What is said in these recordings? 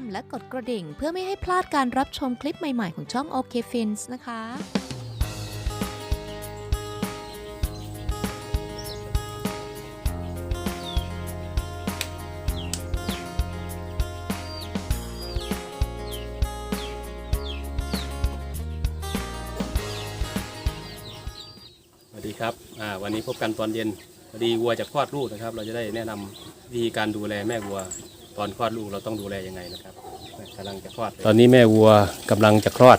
ามและกดกระดิ่ง เพื่อไม่ให้พลาดการรับชมคลิปใหม่ ๆ ของช่อง OK Fins นะคะสวัสดีครับอ่าวันนี้พบกันตอนเย็นพอดีวัวจะคลอดลูกนะครับ เราจะได้แนะนำวิธีการดูแลแม่วัว ตอนคลอดลูกเราต้องดูแลยังไงนะครับกำลังจะคลอดตอนนี้แม่วัวกำลังจะคลอด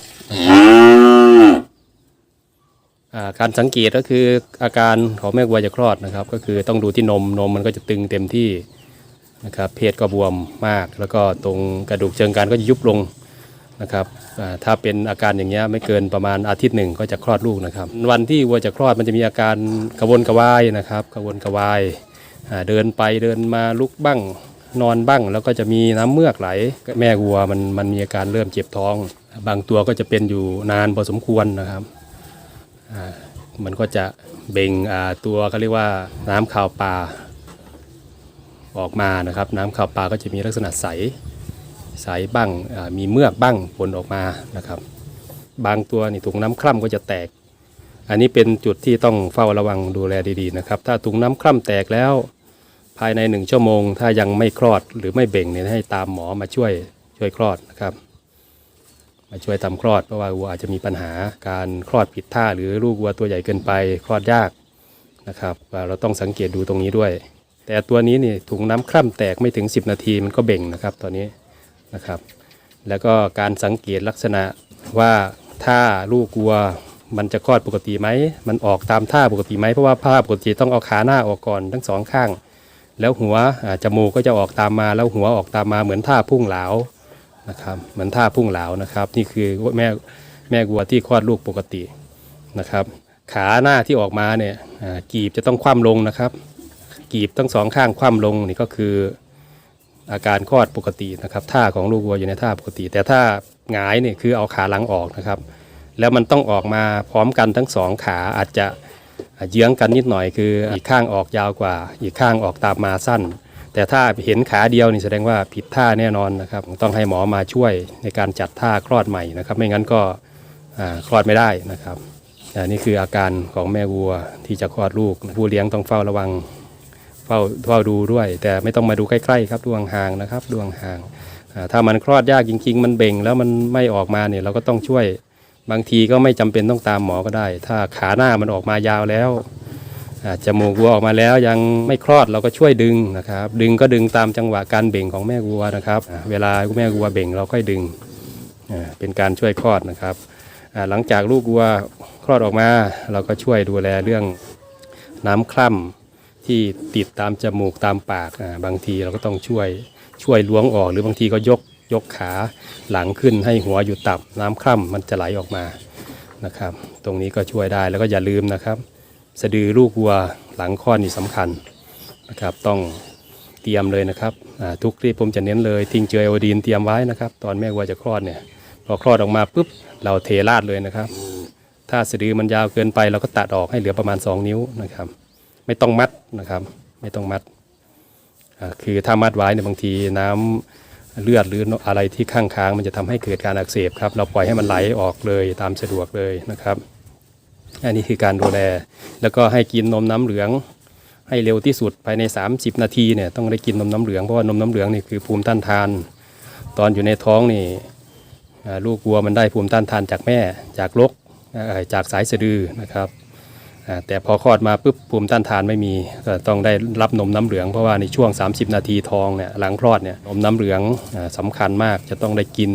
อ่าการสังเกตก็คืออาการของแม่วัวจะคลอดนะครับ ก็คือต้องดูที่นมนมมันก็จะตึงเต็มที่นะครับ เพศก็บวมมาก แล้วก็ตรงกระดูกเชิงกรานก็จะยุบลงนะครับอ่าถ้าเป็นอาการอย่างเงี้ยไม่เกินประมาณอาทิตย์หนึ่งก็จะคลอดลูกนะครับ วันที่วัวจะคลอดมันจะมีอาการกระวนกระวายนะครับ กระวนกระวายอ่าเดินไปเดินมาลุกบ้าง นอนบ้างแล้วก็จะมีน้ำเมือกไหล แม่วัวมันมันมีอาการเริ่มเจ็บท้อง บางตัวก็จะเป็นอยู่นานพอสมควรนะครับมันก็จะเบ่งตัวเขาเรียกว่าน้ำข่าวปลาออกมานะครับ น้ำข่าวปลาก็จะมีลักษณะใสใสบ้างมีเมือกบ้างผลออกมานะครับ บางตัวนี่ถุงน้ำคร่ำก็จะแตก อันนี้เป็นจุดที่ต้องเฝ้าระวังดูแลดีๆนะครับ ถ้าถุงน้ำคร่ำแตกแล้ว ภายในหนึ่งชั่วโมง ถ้ายังไม่คลอดหรือไม่เบ่งเนี่ยให้ตามหมอมาช่วยช่วยคลอดนะครับมาช่วยทำคลอดเพราะว่าวัวอาจจะมีปัญหาการคลอดผิดท่า หรือลูกวัวตัวใหญ่เกินไปคลอดยากนะครับเราต้องสังเกตดูตรงนี้ด้วย แต่ตัวนี้นี่ถุงน้ำคร่ำแตกไม่ถึง 10 นาทีมันก็เบ่งนะครับตอนนี้นะครับ แล้วก็การสังเกตลักษณะว่าถ้าลูกวัวมันจะคลอดปกติไหมมันออกตามท่าปกติไหมเพราะว่าผ้าปกติต้องเอาขาหน้าออกก่อนทั้งสองข้าง แล้วหัวจมูกก็จะออกตามมา แล้วหัวออกตามมาเหมือนท่าพุ่งเหลานะครับเหมือนท่าพุ่งเหลานะครับ นี่คือแม่แม่วัวที่คลอดลูกปกตินะครับ ขาหน้าที่ออกมาเนี่ยกีบจะต้องคว่ำลงนะครับ กีบทั้งสองข้างคว่ำลงนี่ก็คืออาการคลอดปกตินะครับท่าของลูกวัวอยู่ในท่าปกติ แต่ถ้าหงายเนี่ยคือเอาขาหลังออกนะครับ แล้วมันต้องออกมาพร้อมกันทั้งสองขาอาจจะ เยื้องกันนิดหน่อยคืออีกข้างออกยาวกว่า อีกข้างออกตามมาสั้น แต่ถ้าเห็นขาเดียวนี่แสดงว่าผิดท่าแน่นอนนะครับต้องให้หมอมาช่วยในการจัดท่าคลอดใหม่นะครับ ไม่งั้นก็คลอดไม่ได้นะครับอ่านี่คืออาการของแม่วัวที่จะคลอดลูก ผู้เลี้ยงต้องเฝ้าระวังเฝ้าเฝ้าดูด้วย แต่ไม่ต้องมาดูใกล้ๆครับดูห่างนะครับดูห่างถ้ามันคลอดยากจริง ๆ มันเบ่งแล้วมันไม่ออกมาเนี่ยเราก็ต้องช่วย บางทีก็ไม่จำเป็นต้องตามหมอก็ได้ ถ้าขาหน้ามันออกมายาวแล้วจมูกวัวออกมาแล้วยังไม่คลอดเราก็ช่วยดึงนะครับ ดึงก็ดึงตามจังหวะการเบ่งของแม่วัวนะครับ เวลาแม่วัวเบ่งเราค่อยดึงเป็นการช่วยคลอดนะครับ หลังจากลูกวัวคลอดออกมา เราก็ช่วยดูแลเรื่องน้ำคร่ำที่ติดตามจมูกตามปากบางทีเราก็ต้องช่วยช่วยล้วงออก หรือบางทีก็ยก ยกขาหลังขึ้นให้หัวอยู่ต่ำน้ำคร่ำมันจะไหลออกมานะครับ ตรงนี้ก็ช่วยได้แล้วก็อย่าลืมนะครับ สะดือลูกวัวหลังคลอดนี่สำคัญนะครับ ต้องเตรียมเลยนะครับทุกที่ผมจะเน้นเลยทิ้งเจอไอโอดีนเตรียมไว้นะครับ ตอนแม่วัวจะคลอดเนี่ยพอคลอดออกมาปุ๊บเราเทราดเลยนะครับ ถ้าสะดือมันยาวเกินไปเราก็ตัดออกให้เหลือประมาณ 2 นิ้วนะครับ ไม่ต้องมัดนะครับ ไม่ต้องมัดคือถ้ามัดไว้เนี่ยบางทีน้ำ เลือดหรืออะไรที่ข้างค้างมันจะทำให้เกิดการอักเสบครับเราปล่อยให้มันไหลออกเลยตามสะดวกเลยนะครับ อันนี้คือการดูแล แล้วก็ให้กินนมน้ำเหลือง ให้เร็วที่สุดภายใน 30 นาทีเนี่ยต้องได้กินนมน้ำเหลืองเพราะว่านมน้ำเหลืองนี่คือภูมิต้านทาน ตอนอยู่ในท้องนี่ลูกวัวมันได้ภูมิต้านทานจากแม่จากลกจากสายสะดือนะครับ แต่พอคลอดมาปุ๊บภูมิต้านทานไม่มีก็ต้องได้รับนมน้ำเหลืองเพราะว่าในช่วง 30 นาทีทองเนี่ยหลังคลอดเนี่ยนมน้ำเหลืองอาสำคัญมากจะต้องได้กิน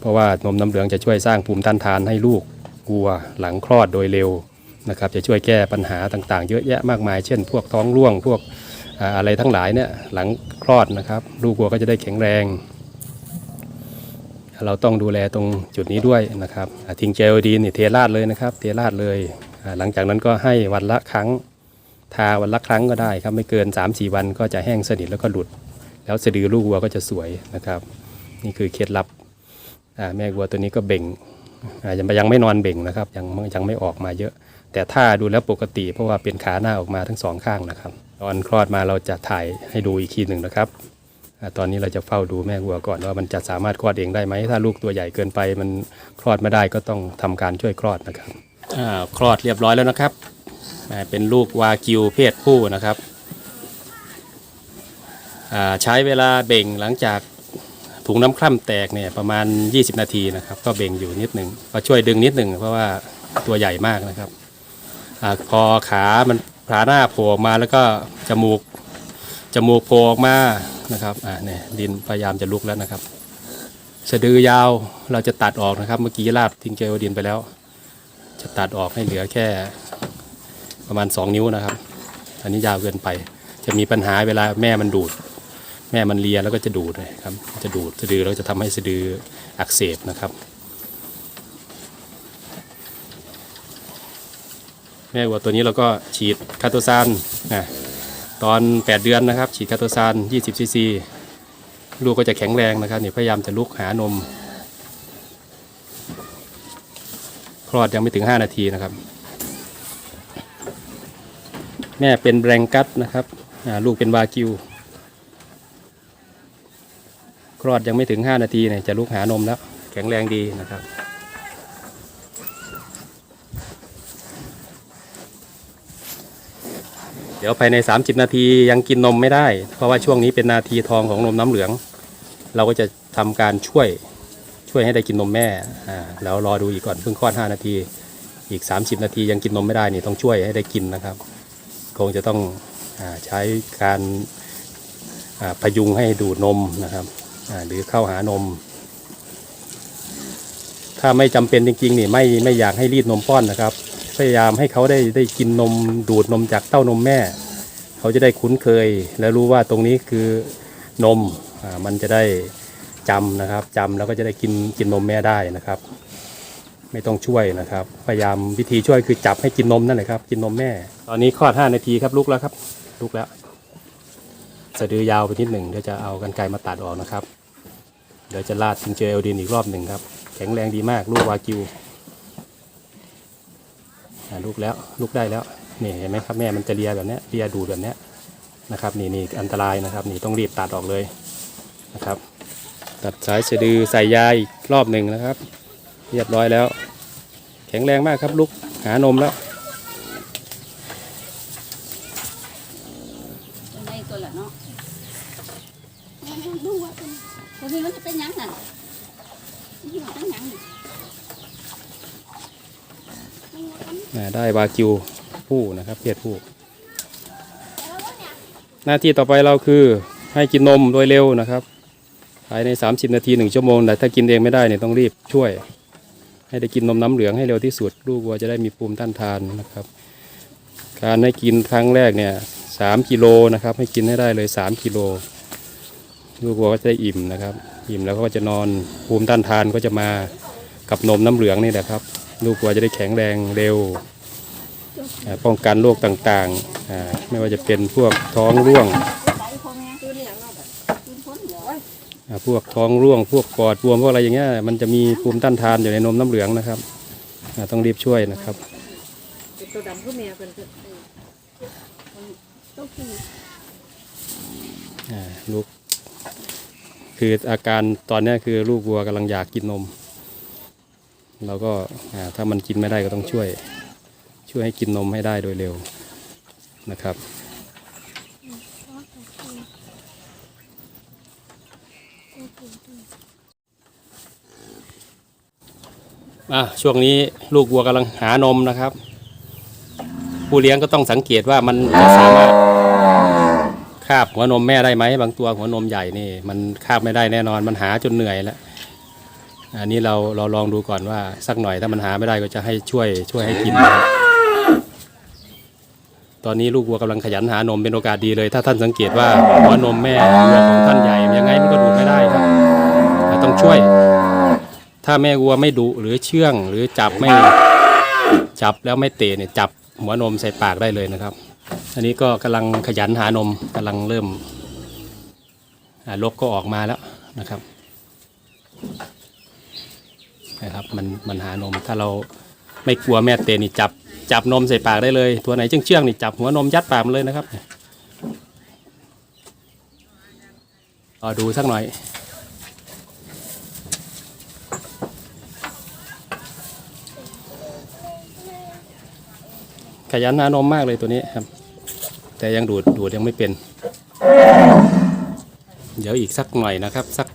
เพราะว่านมน้ำเหลืองจะช่วยสร้างภูมิต้านทานให้ลูกวัวหลังคลอดโดยเร็วนะครับจะช่วยแก้ปัญหาต่างๆ เยอะแยะมากมาย เช่น พวกท้องร่วงพวกอ่าอะไรทั้งหลายเนี่ยหลังคลอดนะครับ ลูกวัวก็จะได้แข็งแรง เราต้องดูแลตรงจุดนี้ด้วยนะครับทิ้งเจลดีนนี่เทราดเลยนะครับ เทราดเลย หลังจากนั้นก็ให้วันละครั้งทาวันละครั้งก็ได้ครับไม่เกิน 3-4 วันก็จะแห้งสนิทแล้วก็หลุด แล้วสะดือลูกวัวก็จะสวยนะครับ นี่คือเคล็ดลับแม่วัวตัวนี้ก็เบ่งยังยังไม่นอนเบ่งนะครับ ยังยังไม่ออกมาเยอะ แต่ถ้าดูแล้วปกติเพราะว่าเป็นขาหน้าออกมาทั้งสองข้างนะครับ ตอนคลอดมาเราจะถ่ายให้ดูอีกทีหนึ่งนะครับ ตอนนี้เราจะเฝ้าดูแม่วัวก่อนว่ามันจะสามารถคลอดเองได้ไหมถ้าลูกตัวใหญ่เกินไปมันคลอดไม่ได้ก็ต้องทำการช่วยคลอดนะครับคลอดเรียบร้อยแล้วนะครับ เป็นลูกวากิวเพศผู้นะครับใช้เวลาเบ่งหลังจากถุงน้ำคร่ำแตกเนี่ยประมาณ 20 นาทีนะครับ ก็เบ่งอยู่นิดหนึ่งก็ช่วยดึงนิดหนึ่งเพราะว่าตัวใหญ่มากนะครับอพอขามันขาหน้าโผล่มาแล้วก็จมูก จมูกโผล่ออกมานะครับอ่าเนี่ยดินพยายามจะลุกแล้วนะครับ สะดือยาวเราจะตัดออกนะครับ เมื่อกี้ลาดทิ้งเจลดินไปแล้ว จะตัดออกให้เหลือแค่ประมาณ 2 นิ้วนะครับ อันนี้ยาวเกินไป จะมีปัญหาเวลาแม่มันดูด แม่มันเลียแล้วก็จะดูดเลยครับ จะดูดสะดือแล้วจะทำให้สะดืออักเสบนะครับ แม่วัวตัวนี้เราก็ฉีดคาโตซานนะ ตอน 8 เดือนนะครับ ฉีดคาโตซาน20ซีซีลูกก็จะแข็งแรงนะครับนี่พยายามจะลุกหานมคลอดยังไม่ถึง 5 นาทีนะครับ แม่เป็นแบรงกัสนะครับลูกเป็นวากิวคลอดยังไม่ถึง 5 นาทีเนี่ยจะลุกหานมแล้ว แข็งแรงดีนะครับ ดี๋ยวภายใน 30 นาทียังกินนมไม่ได้ เพราะว่าช่วงนี้เป็นนาทีทองของนมน้ำเหลือง เราก็จะทำการช่วยช่วยให้ได้กินนมแม่อ่าแล้วรอดูอีกก่อนเพิ่งคลอด5นาที อีก 30 นาทียังกินนมไม่ได้นี่ต้องช่วยให้ได้กินนะครับ คงจะต้องอใช้การพยุงให้ดูดนมนะครับหรือเข้าหานม ถ้าไม่จำเป็นจริงๆนี่ไม่ไม่อยากให้รีดนมป้อนนะครับ พยายามให้เขาได้ได้กินนมดูดนมจากเต้านมแม่ เขาจะได้คุ้นเคย และรู้ว่าตรงนี้คือนมอมันจะได้จำนะครับจำแล้วก็จะได้กินกินนมแม่ได้นะครับ ไม่ต้องช่วยนะครับ พยายามวิธีช่วยคือจับให้กินนมนั่นแหละครับ กินนมแม่ ตอนนี้คลอด 5 นาทีครับลุกแล้วครับลุกแล้วสะดือยาวไปนิดหนึ่งเดี๋ยวจะเอากันไกรมาตัดออกนะครับ เดี๋ยวจะลาดทิงเจอเอลดินอีกรอบหนึ่งครับ แข็งแรงดีมากลูกวากิว ลูกแล้วลูกได้แล้วนี่เห็นไหมครับแม่มันจะเลียแบบเนี้ยเลียดูดแบบเนี้ยนะครับนี่นี่อันตรายนะครับนี่ต้องรีบตัดออกเลยนะครับ ตัดสายสะดือใส่ยาอีกรอบหนึ่งนะครับ เรียบร้อยแล้ว แข็งแรงมากครับลูกหานมแล้วในตัวละเนาะดูว่าเป็นตัวนี้มันจะเป็นหยังนั่นนี่มันเป็นหยังนี่ อ่า ได้วากิวผู้นะครับเพศผู้ หน้าที่ต่อไปเราคือให้กินนมโดยเร็วนะครับภายใน 30 นาที 1 ชั่วโมงแต่ถ้ากินเองไม่ได้เนี่ยต้องรีบช่วย ให้ได้กินนมน้ำเหลืองให้เร็วที่สุด ลูกวัวจะได้มีภูมิต้านทานนะครับ การให้กินครั้งแรกเนี่ยสามกิโลนะครับให้กินให้ได้เลย 3 กิโล ลูกวัวก็จะได้อิ่มนะครับ อิ่มแล้วก็จะนอนภูมิต้านทานก็จะมากับนมน้ำเหลืองนี่แหละครับ ลูกวัวจะได้แข็งแรงเร็ว ป้องกันโรคต่างๆ ไม่ว่าจะเป็นพวกท้องร่วง พวกท้องร่วง พวกปอดบวมพวกอะไรอย่างเงี้ยมันจะมีภูมิต้านทานอยู่ในนมน้ำเหลืองนะครับ ต้องรีบช่วยนะครับตัวดำคือแม่เป็นต้องคืออ่าลูกคืออาการตอนนี้คือลูกวัวกำลังอยากกินนม เราก็ถ้ามันกินไม่ได้ก็ต้องช่วย ช่วยให้กินนมให้ได้โดยเร็วนะครับอะช่วงนี้ลูกวัวกำลังหานมนะครับ ผู้เลี้ยงก็ต้องสังเกตว่ามันจะสามารถคาบหัวนมแม่ได้ไหมบางตัวหัวนมใหญ่นี่ มันคาบไม่ได้แน่นอนมันหาจนเหนื่อยแล้ว อันนี้เราเราลองดูก่อนว่าสักหน่อยถ้ามันหาไม่ได้ก็จะให้ช่วยช่วยให้กิน ตอนนี้ลูกวัวกำลังขยันหานมเป็นโอกาสดีเลย ถ้าท่านสังเกตว่าหัวนมแม่วัวของท่านใหญ่ยังไงมันก็ดูดไม่ได้ครับต้องช่วย ถ้าแม่วัวไม่ดุหรือเชื่องหรือจับไม่จับแล้วไม่เตะเนี่ยจับหัวนมใส่ปากได้เลยนะครับ อันนี้ก็กำลังขยันหานมกำลังเริ่มลกก็ออกมาแล้วนะครับ นะครับมันมันหานมถ้าเราไม่กลัวแม่เตนี่จับจับนมใส่ปากได้เลย ตัวไหนเชื่องเชื่องนี่จับหัวนมยัดปากมันเลยนะครับรอดูสักหน่อยขยันหานมมากเลยตัวนี้ครับ แต่ยังดูดดูดยังไม่เป็น เดี๋ยวอีกสักหน่อยนะครับ สัก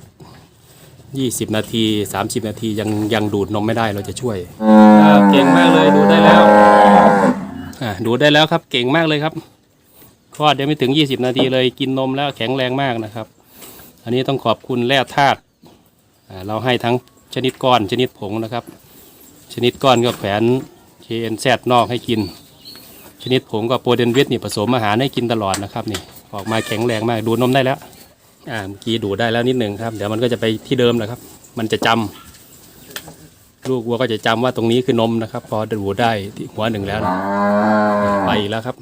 20 นาที 30 นาทียังยังดูดนมไม่ได้เราจะช่วยเก่งมากเลยดูดได้แล้วอ่าดูดได้แล้วครับเก่งมากเลยครับคลอดยังไม่ถึง 20 นาทีเลยกินนมแล้วแข็งแรงมากนะครับ อันนี้ต้องขอบคุณแร่ธาตุอ่าเราให้ทั้งชนิดก้อนชนิดผงนะครับ ชนิดก้อนก็แขวน KNZ นอกให้กิน ชนิดผงกับโปรเดนวิทนี่ผสมอาหารให้กินตลอดนะครับนี่ออกมาแข็งแรงมากดูดนมได้แล้ว อ่าเมื่อกี้ดูดได้แล้วนิดหนึ่งครับ เดี๋ยวมันก็จะไปที่เดิมแหละครับ มันจะจำลูกวัวก็จะจำว่าตรงนี้คือนมนะครับ พอดูดได้ที่หัวหนึ่งแล้วนะไปอีกแล้วครับ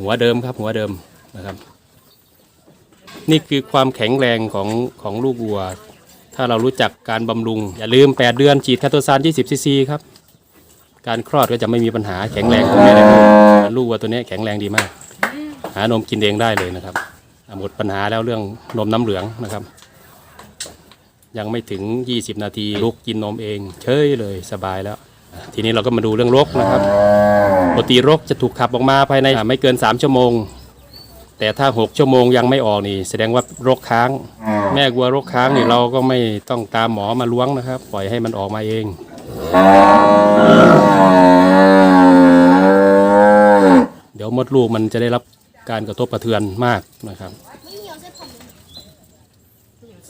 หัวเดิมครับ หัวเดิมนะครับ นี่คือความแข็งแรงของของลูกวัว ถ้าเรารู้จักการบำรุง อย่าลืม 8 เดือนฉีดคาโตซาน20ซีซีครับ การคลอดก็จะไม่มีปัญหาแข็งแรงตรงนี้เลยลูกวัวตัวนี้แข็งแรงดีมาก หานมกินเองได้เลยนะครับ หมดปัญหาแล้วเรื่องนมน้ำเหลืองนะครับ ยังไม่ถึง 20 นาทีลูกกินนมเองเฉยเลยสบายแล้ว ทีนี้เราก็มาดูเรื่องรกนะครับปกติรกจะถูกขับออกมาภายในไม่เกิน 3 ชั่วโมง แต่ถ้า 6 ชั่วโมงยังไม่ออกนี่ แสดงว่ารกค้าง แม่กลัวรกค้างนี่เราก็ไม่ต้องตามหมอมาล้วงนะครับ ปล่อยให้มันออกมาเองเดี๋ยวมดลูกมันจะได้รับ การกระทบกระเทือนมากนะครับ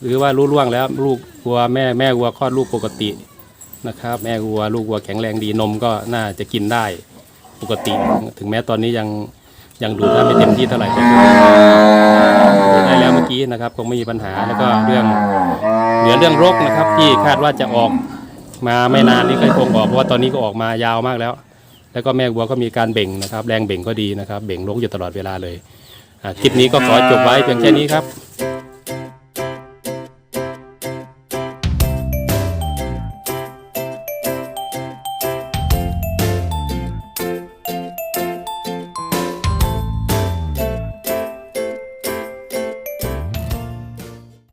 หรือว่ารู้ล่วงแล้วลูกวัวแม่แม่วัวคลอดลูกปกตินะครับ แม่วัวลูกวัวแข็งแรงดีนมก็น่าจะกินได้ปกติ ถึงแม้ตอนนี้ยังยังดูดได้ไม่เต็มที่เท่าไหร่แต่ก็ดูดได้แล้วเมื่อกี้นะครับคงไม่มีปัญหาแล้วก็เรื่องเหลือเรื่องโรคนะครับ ที่คาดว่าจะออกมาไม่นานนี้ก็คงออกเพราะว่าตอนนี้ก็ออกมายาวมากแล้ว แล้วก็แม่วัวก็มีการเบ่งนะครับ แรงเบ่งก็ดีนะครับ เบ่งลกอยู่ตลอดเวลาเลยคลิปนี้ก็ขอจบไว้เพียงแค่นี้ครับ